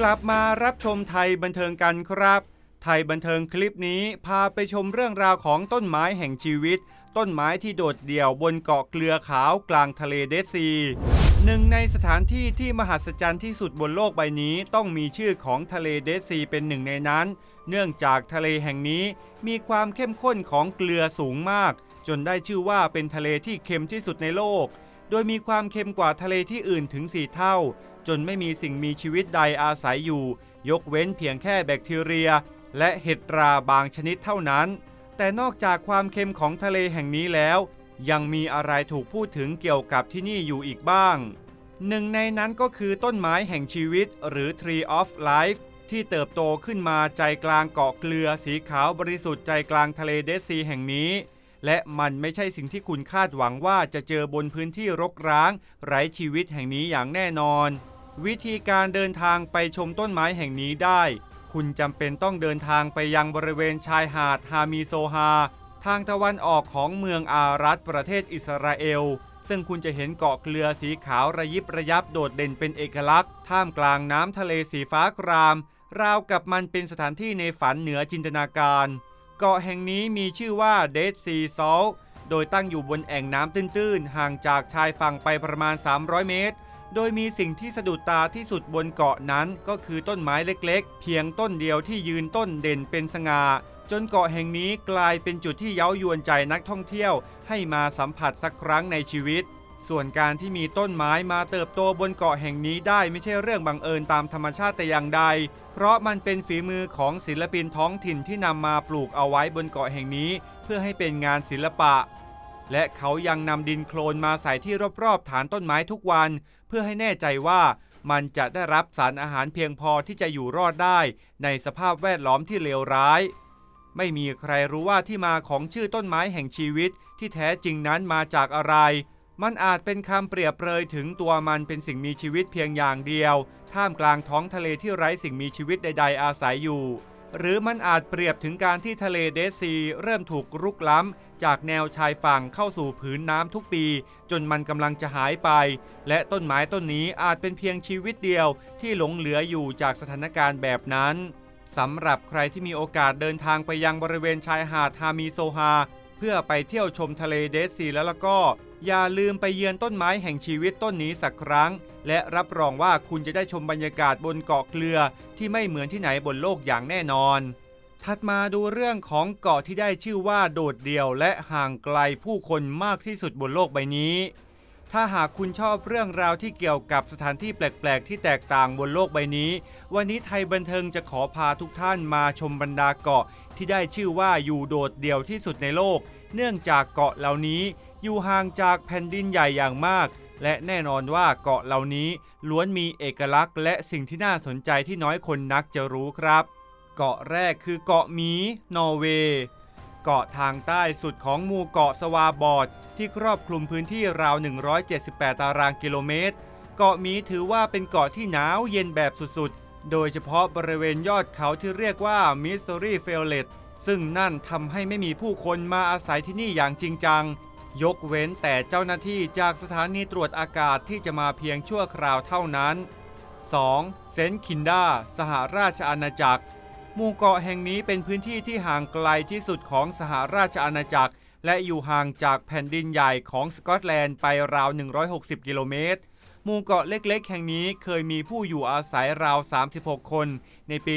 กลับมารับชมไทยบันเทิงกันครับ ไทยบันเทิงคลิปนี้พาไปชมเรื่องราวของต้นไม้แห่งชีวิต ต้นไม้ที่โดดเดี่ยวบนเกาะเกลือขาวกลางทะเลเดซี หนึ่งในสถานที่ที่มหัศจรรย์ที่สุดบนโลกใบนี้ต้องมีชื่อของทะเลเดซีเป็นหนึ่งในนั้น เนื่องจากทะเลแห่งนี้มีความเข้มข้นของเกลือสูงมาก จนได้ชื่อว่าเป็นทะเลที่เค็มที่สุดในโลก โดยมีความเค็มกว่าทะเลที่อื่นถึง 4 เท่า จนไม่มีสิ่งมีชีวิตใดอาศัยอยู่ ยกเว้นเพียงแค่แบคทีเรีย และเห็ดราบางชนิดเท่านั้น แต่นอกจากความเค็มของทะเลแห่งนี้แล้ว ยังมีอะไรถูกพูดถึงเกี่ยวกับที่นี่อยู่อีกบ้าง หนึ่งในนั้นก็คือต้นไม้แห่งชีวิตหรือ Tree of Life ที่เติบโตขึ้นมาใจกลางเกาะเกลือสีขาวบริสุทธิ์ใจกลางทะเลเดดซีแห่งนี้ และมันไม่ใช่สิ่งที่คุณคาดหวังว่าจะเจอบนพื้นที่รกร้าง ไร้ชีวิตแห่งนี้อย่างแน่นอน วิธีการเดินทางไปชมต้นไม้แห่งนี้ได้ คุณจำเป็นต้องเดินทางไปยังบริเวณชายหาดฮามีโซฮา ทางตะวันออกของเมืองอารัตประเทศอิสราเอล ซึ่งคุณจะเห็นเกาะเกลือสีขาวระยิบระยับโดดเด่นเป็นเอกลักษณ์ ท่ามกลางน้ำทะเลสีฟ้าคราม ราวกับมันเป็นสถานที่ในฝันเหนือจินตนาการ เกาะแห่งนี้มีชื่อว่า Dead Sea Salt โดยตั้งอยู่บนแอ่งน้ำตื้นๆ ห่างจากชายฝั่งไปประมาณ 300 เมตร โดยมีสิ่งที่สะดุดตาที่สุดบนเกาะนั้นก็คือต้นไม้เล็กๆ เพียงต้นเดียวที่ยืนต้นเด่นเป็นสง่าจนเกาะแห่งนี้กลายเป็นจุดที่เย้ายวนใจนักท่องเที่ยว ให้มาสัมผัสสักครั้งในชีวิต ส่วนการที่มีต้นไม้มาเติบโตบนเกาะแห่งนี้ได้ไม่ใช่เรื่องบังเอิญตามธรรมชาติแต่อย่างใด เพราะมันเป็นฝีมือของศิลปินท้องถิ่นที่นำมาปลูกเอาไว้บนเกาะแห่งนี้ เพื่อให้เป็นงานศิลปะ และเขายังนำดินโคลนมาใส่ที่รอบๆฐานต้นไม้ทุกวัน เพื่อให้แน่ใจว่ามันจะได้รับสารอาหารเพียงพอที่จะอยู่รอดได้ ในสภาพแวดล้อมที่เลวร้าย ไม่มีใครรู้ว่าที่มาของชื่อต้นไม้แห่งชีวิต ที่แท้จริงนั้นมาจากอะไร มันอาจเป็นคำเปรียบเปรยถึงตัวมันเป็นสิ่งมีชีวิตเพียงอย่างเดียว ท่ามกลางท้องทะเลที่ไร้สิ่งมีชีวิตใด ๆ อาศัยอยู่ หรือมันอาจเปรียบถึงการที่ทะเลเดซี เริ่มถูกรุกล้ำ จากแนวชายฝั่งเข้าสู่ผืนน้ำทุกปี จนมันกำลังจะหายไป และต้นไม้ต้นนี้อาจเป็นเพียงชีวิตเดียวที่หลงเหลืออยู่จากสถานการณ์แบบนั้นสำหรับใครที่มีโอกาสเดินทางไปยังบริเวณชายหาดฮามีโซฮา เพื่อไปเที่ยวชมทะเลเดดซีแล้วแล้วก็ อย่าลืมไปเยือนต้นไม้แห่งชีวิตต้นนี้สักครั้ง และรับรองว่าคุณจะได้ชมบรรยากาศบนเกาะเกลือที่ไม่เหมือนที่ไหนบนโลกอย่างแน่นอน ถัดมาดูเรื่องของเกาะที่ได้ชื่อว่าโดดเดี่ยวและห่างไกลผู้คนมากที่สุดบนโลกใบนี้ ถ้าหากคุณชอบเรื่องราวที่เกี่ยวกับสถานที่แปลก ๆ ที่แตกต่างบนโลกใบนี้ วันนี้ไทยบันเทิงจะขอพาทุกท่านมาชมบรรดาเกาะที่ได้ชื่อว่าอยู่โดดเดี่ยวที่สุดในโลก เนื่องจากเกาะเหล่านี้อยู่ห่างจากแผ่นดินใหญ่อย่างมาก และแน่นอนว่าเกาะเหล่านี้ล้วนมีเอกลักษณ์ และสิ่งที่น่าสนใจที่น้อยคนนักจะรู้ครับ เกาะแรกคือเกาะหมี นอร์เวย์เกาะทางใต้สุดของหมู่เกาะสวาบอร์ดที่ครอบคลุมพื้นที่ราว 178 ตารางกิโลเมตร เกาะหมีถือว่าเป็นเกาะที่หนาวเย็นแบบสุดๆ โดยเฉพาะบริเวณยอดเขาที่เรียกว่ามิส t รีเฟลเลตซึ่งนั่นทำให้ไม่มีผู้คนมาอาศัยที่นี่อย่างจริงจัง ยกเว้นแต่เจ้าหน้าที่จากสถานีตรวจอากาศที่จะมาเพียงชั่วคราวเท่านั้น 2. เซนต์คินดา สหราชอาณาจักร หมู่เกาะแห่งนี้เป็นพื้นที่ที่ห่างไกลที่สุดของสหราชอาณาจักร และอยู่ห่างจากแผ่นดินใหญ่ของสกอตแลนด์ไปราว 160 กิโลเมตร หมู่เกาะเล็กๆ แห่งนี้เคยมีผู้อยู่อาศัยราว 36 คน ในปี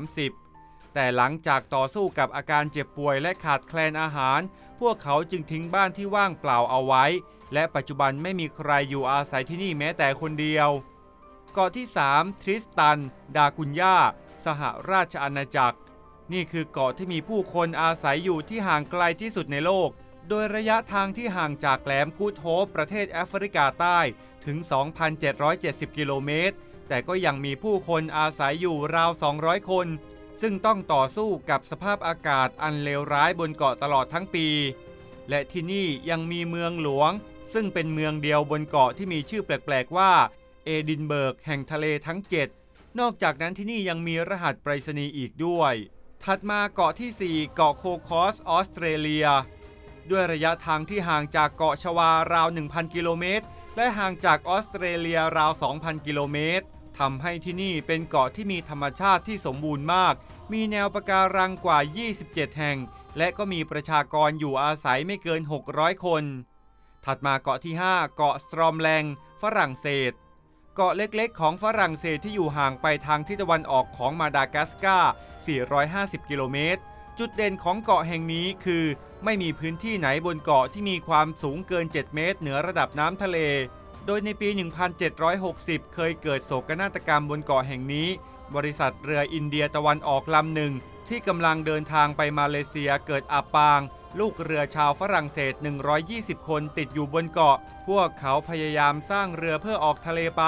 1930 แต่หลังจากต่อสู้กับอาการเจ็บป่วยและขาดแคลนอาหาร พวกเขาจึงทิ้งบ้านที่ว่างเปล่าเอาไว้ และปัจจุบันไม่มีใครอยู่อาศัยที่นี่แม้แต่คนเดียว เกาะที่ 3 ทริสตัน ดากุญญาสหราชอาณาจักร นี่คือเกาะที่มีผู้คนอาศัยอยู่ที่ห่างไกลที่สุดในโลก โดยระยะทางที่ห่างจากแหลมกูโฮปประเทศแอฟริกาใต้ถึง 2,770 กิโลเมตร แต่ก็ยังมีผู้คนอาศัยอยู่ราว 200 คน ซึ่งต้องต่อสู้กับสภาพอากาศอันเลวร้ายบนเกาะตลอดทั้งปี และที่นี่ยังมีเมืองหลวง ซึ่งเป็นเมืองเดียวบนเกาะที่มีชื่อแปลกๆว่าเอดินเบิร์กแห่งทะเลทั้ง 7 นอกจากนั้นที่นี่ยังมีรหัสไปรษณีย์อีกด้วย ถัดมาเกาะที่ 4 เกาะโคคอสออสเตรเลีย ด้วยระยะทางที่ห่างจากเกาะชวาราว 1,000 กิโลเมตร และห่างจากออสเตรเลียราว 2,000 กิโลเมตร ทำให้ที่นี่เป็นเกาะที่มีธรรมชาติที่สมบูรณ์มาก มีแนวปะการังกว่า 27 แห่ง และก็มีประชากรอยู่อาศัยไม่เกิน 600 คน ถัดมาเกาะที่ 5 เกาะสตรอมแลง ฝรั่งเศส เกาะเล็กๆ ของฝรั่งเศสที่อยู่ห่างไปทางทิศตะวันออกของมาดากัสการ์ 450 กิโลเมตร จุดเด่นของเกาะแห่งนี้คือ ไม่มีพื้นที่ไหนบนเกาะที่มีความสูงเกิน 7 เมตร เหนือระดับน้ำทะเล โดยในปี 1760 เคยเกิดโศกนาฏกรรมบนเกาะแห่งนี้ บริษัทเรืออินเดียตะวันออกลำหนึ่ง ที่กำลังเดินทางไปมาเลเซียเกิดอับปาง ลูกเรือชาวฝรั่งเศส 120 คนติดอยู่บนเกาะ พวกเขาพยายามสร้างเรือเพื่อออกทะเลไป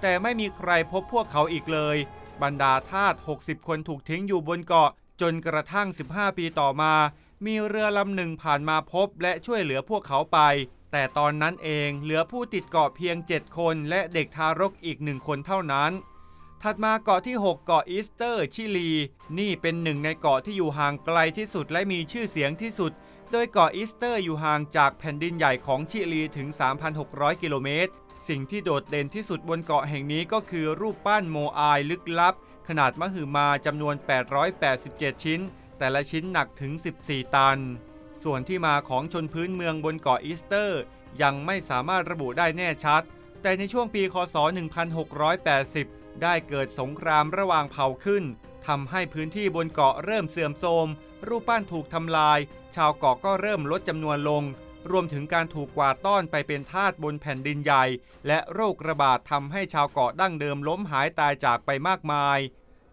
แต่ไม่มีใครพบพวกเขาอีกเลย บรรดาทาส 60 คนถูกทิ้งอยู่บนเกาะ จนกระทั่ง 15 ปีต่อมา มีเรือลำหนึ่งผ่านมาพบและช่วยเหลือพวกเขาไป แต่ตอนนั้นเองเหลือผู้ติดเกาะเพียง 7 คนและเด็กทารกอีกหนึ่งคนเท่านั้น ถัดมาเกาะที่ 6 เกาะอีสเตอร์ ชิลี นี่เป็นหนึ่งในเกาะที่อยู่ห่างไกลที่สุดและมีชื่อเสียงที่สุด โดยเกาะอีสเตอร์อยู่ห่างจากแผ่นดินใหญ่ของชิลีถึง 3,600 กิโลเมตร สิ่งที่โดดเด่นที่สุดบนเกาะแห่งนี้ก็คือรูปปั้นโมอายลึกลับ ขนาดมหึมาจำนวน 887 ชิ้น แต่ละชิ้นหนักถึง 14 ตัน ส่วนที่มาของชนพื้นเมืองบนเกาะอีสเตอร์ ยังไม่สามารถระบุได้แน่ชัด แต่ในช่วงปีคศ 1680 ได้เกิดสงครามระหว่างเผ่าขึ้นทำให้พื้นที่บนเกาะเริ่มเสื่อมโทรม รูปปั้นถูกทำลาย ชาวเกาะก็เริ่มลดจำนวนลง รวมถึงการถูกกวาดต้อนไปเป็นทาสบนแผ่นดินใหญ่ และโรคระบาดทำให้ชาวเกาะดั้งเดิมล้มหายตายจากไปมากมาย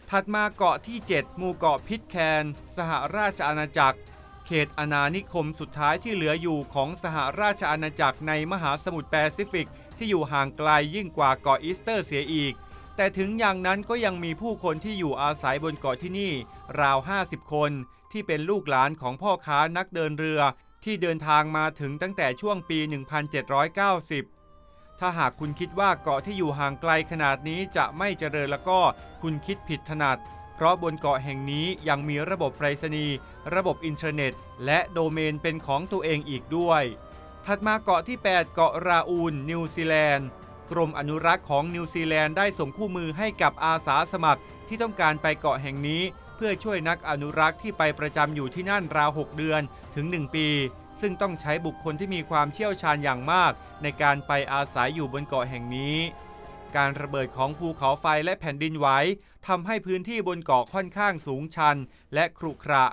ถัดมาเกาะที่ 7 หมู่เกาะพิทแคน สหราชอาณาจักร เขตอาณานิคมสุดท้ายที่เหลืออยู่ของสหราชอาณาจักรในมหาสมุทรแปซิฟิก ที่อยู่ห่างไกลยิ่งกว่าเกาะอีสเตอร์เสียอีก แต่ถึงอย่างนั้นก็ยังมีผู้คนที่อยู่อาศัยบนเกาะที่นี่ ราว 50 คน ที่เป็นลูกหลานของพ่อค้านักเดินเรือ ที่เดินทางมาถึงตั้งแต่ช่วงปี 1790ถ้าหากคุณคิดว่าเกาะที่อยู่ห่างไกลขนาดนี้จะไม่เจริญแล้วก็คุณคิดผิดถนัด เพราะบนเกาะแห่งนี้ยังมีระบบไปรษณีย์ ระบบอินเทอร์เน็ต และโดเมนเป็นของตัวเองอีกด้วย ถัดมาเกาะที่ 8 เกาะราอูน นิวซีแลนด์ กรมอนุรักษ์ของนิวซีแลนด์ได้ส่งคู่มือให้กับอาสาสมัครที่ต้องการไปเกาะแห่งนี้ เพื่อช่วยนักอนุรักษ์ที่ไปประจำอยู่ที่นั่นราว 6 เดือนถึง 1 ปี ซึ่งต้องใช้บุคคลที่มีความเชี่ยวชาญอย่างมาก ในการไปอาศัยอยู่บนเกาะแห่งนี้ การระเบิดของภูเขาไฟและแผ่นดินไหวทำให้พื้นที่บนเกาะค่อนข้างสูงชันและครุขระ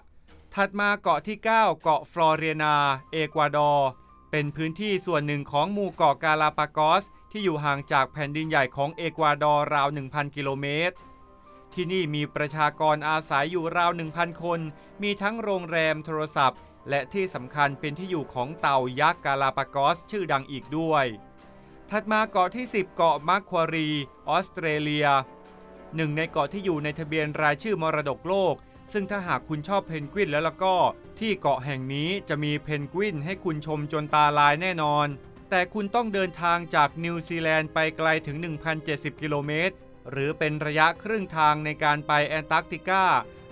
ถัดมาเกาะที่ 9 เกาะฟลอเรียนา เอกวาดอร์เป็นพื้นที่ส่วนหนึ่งของหมู่เกาะกาลาปากอส ที่อยู่ห่างจากแผ่นดินใหญ่ของเอกวาดอร์ราว 1,000 กิโลเมตร ที่นี่มีประชากรอาศัยอยู่ราว 1,000 คน มีทั้งโรงแรมโทรศัพท์ และที่สำคัญเป็นที่อยู่ของเต่ายักษ์กาลาปากอสชื่อดังอีกด้วย ถัดมาเกาะที่ 10 เกาะมักควารี ออสเตรเลีย หนึ่งในเกาะที่อยู่ในทะเบียนรายชื่อมรดกโลก ซึ่งถ้าหากคุณชอบเพนกวินแล้วล่ะก็ ที่เกาะแห่งนี้จะมีเพนกวินให้คุณชมจนตาลายแน่นอน แต่คุณต้องเดินทางจากนิวซีแลนด์ไปไกลถึง 1,070 กิโลเมตร หรือเป็นระยะครึ่งทางในการไปแอนตาร์กติกา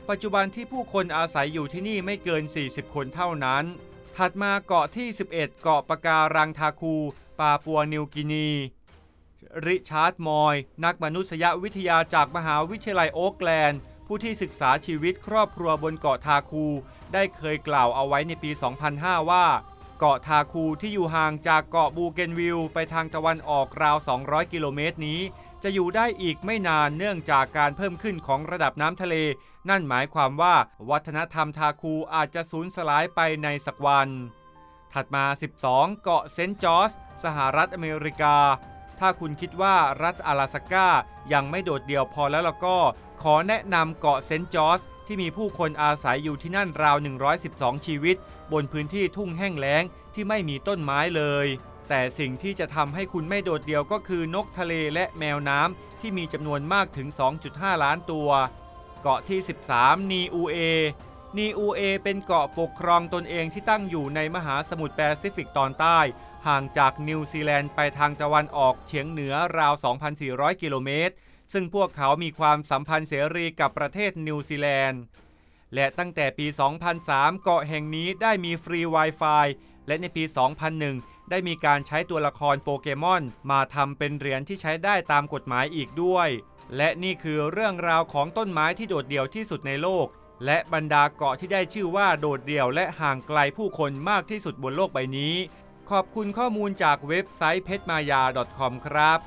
ปัจจุบันที่ผู้คนอาศัยอยู่ที่นี่ไม่เกิน 40 คนเท่านั้น ถัดมาเกาะที่ 11 เกาะปะการังทาคู ปาปัวนิวกินี ริชาร์ดมอย นักมนุษยวิทยาจากมหาวิทยาลัยโอ๊กแลนด์ ผู้ที่ศึกษาชีวิตครอบครัวบนเกาะทาคู ได้เคยกล่าวเอาไว้ในปี 2005 ว่า เกาะทาคูที่อยู่ห่างจากเกาะบูเกนวิลไปทางตะวันออกราว 200 กิโลเมตรนี้จะอยู่ได้อีกไม่นานเนื่องจากการเพิ่มขึ้นของระดับน้ำทะเล นั่นหมายความว่าวัฒนธรรมทาคูอาจจะสูญสลายไปในสักวัน ถัดมา 12 เกาะเซนต์จอร์จสหรัฐอเมริกา ถ้าคุณคิดว่ารัฐ阿拉สก้ายังไม่โดดเดี่ยวพอแล้วล่ะก็ ขอแนะนำเกาะเซนต์จอร์จที่มีผู้คนอาศัยอยู่ที่นั่นราว 112 ชีวิต บนพื้นที่ทุ่งแห้งแล้งที่ไม่มีต้นไม้เลย แต่สิ่งที่จะทำให้คุณไม่โดดเดี่ยวก็คือนกทะเลและแมวน้ำที่มีจำนวนมากถึง 2.5 ล้านตัว เกาะที่ 13 นีอูเอ นีอูเอเป็นเกาะปกครองตนเองที่ตั้งอยู่ในมหาสมุทรแปซิฟิกตอนใต้ ห่างจากนิวซีแลนด์ไปทางตะวันออกเฉียงเหนือราว 2,400 กิโลเมตร ซึ่งพวกเขามีความสัมพันธ์เสรีกับประเทศนิวซีแลนด์ และตั้งแต่ปี 2003 เกาะแห่งนี้ได้มีฟรี Wi-Fi และในปี 2001 ได้มีการใช้ตัวละครโปเกมอน มาทำเป็นเหรียญที่ใช้ได้ตามกฎหมายอีกด้วย และนี่คือเรื่องราวของต้นไม้ที่โดดเดี่ยวที่สุดในโลก และบรรดาเกาะที่ได้ชื่อว่าโดดเดี่ยวและห่างไกลผู้คนมากที่สุดบนโลกใบนี้ ขอบคุณข้อมูลจากเว็บไซต์เพชรมายา .com ครับ